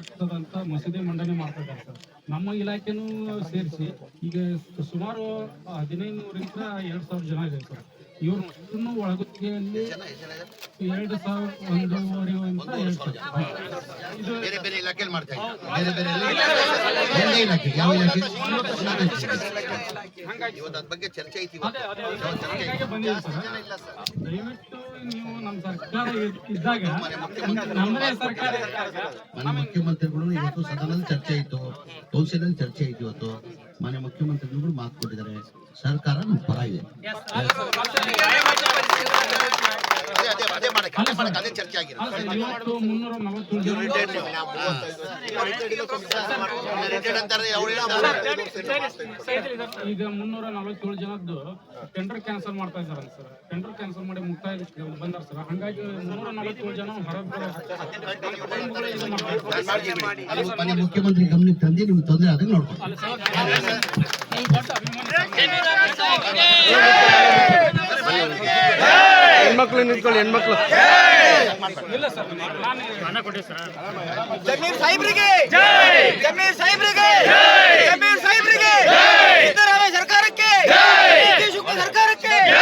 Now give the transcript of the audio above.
ಆಗ್ತದಂತ ಮಸೂದೆ ಮಂಡನೆ ಮಾಡ್ತಿದ್ದಾರೆ ಸರ್. ನಮ್ಮ ಇಲಾಖೆನೂ ಸೇರಿಸಿ ಈಗ ಸುಮಾರು ಹದಿನೈದುನೂರಿಂದ ಎರಡು ಸಾವಿರ ಜನ ಇದೆ ಸರ್. ಇವ್ರ ಇನ್ನೂ ಒಳಗುತ್ತಿಗೆಯಲ್ಲಿ ಎರಡು ಸಾವಿರ ಒಂದೂವರೆ ಅಂತ ಹೇಳ್ತಾರೆ. ದಯವಿಟ್ಟು ನೀವು ನಮ್ಮ ಸರ್ಕಾರ ಇದ್ದಾಗ ನಮ್ಮದೇ ಸರ್ಕಾರ ಮಾನ್ಯ ಮುಖ್ಯಮಂತ್ರಿಗಳು ಇವತ್ತು ಸದನದಲ್ಲಿ ಚರ್ಚೆ ಇತ್ತು. ಕೌನ್ಸಿಲಲ್ಲಿ ಚರ್ಚೆ ಆಯ್ತು ಇವತ್ತು. ಮಾನ್ಯ ಮುಖ್ಯಮಂತ್ರಿಗಳು ಮಾತು ಕೊಟ್ಟಿದ್ದಾರೆ. ಸರ್ಕಾರ ನಮ್ಮ ಪರ ಇದೆ ಅದೇ ಅದೇ ಅದೇ ಮಾಡಕ್ಕೆ ಅದೇ ಮಾಡಕ್ಕೆ ಅದೇ ಚರ್ಚೆ ಆಗಿರೋದು ಅಲ್ಲ ಸರ್, ಇವತ್ತು ಮುನ್ನೂರ ನಲವತ್ತೇಳು ಜನ ಅಂತಾರೆ ಅವ್ರು ಈಗ ಮುನ್ನೂರ ನಲವತ್ತೇಳು ಜನದ್ದು ಟೆಂಡರ್ ಕ್ಯಾನ್ಸಲ್ ಮಾಡ್ತಾ ಇದ್ದಾರೆ ಸರ್. ಟೆಂಡರ್ ಕ್ಯಾನ್ಸಲ್ ಮಾಡಿ ಮುಕ್ತಾಯ ಬಂದಾರ ಸರ್. ಹಂಗಾಗಿ ಮುನ್ನೂರ ನಲವತ್ತೇಳು ಜನ ಹೊರಗೆ ಮುಖ್ಯಮಂತ್ರಿ ಗಮನಕ್ಕೆ ತಂದು ನಿಮ್ಗೆ ತೊಂದರೆ ಆದ್ರೆ ನೋಡ್ಕೊಂಡು ಹೆಣ್ಮಕ್ಳು ನಿಂತ್ಕೊಳ್ಳಿ ಹೆಣ್ಮಕ್ಳು. ಇಲ್ಲ ಸರ್ ನಾನು ಜಮೀರ್ ಸಾಹೇಬ್ರಿಗೆ. ಜಮೀರ್ ಸಾಹೇಬ್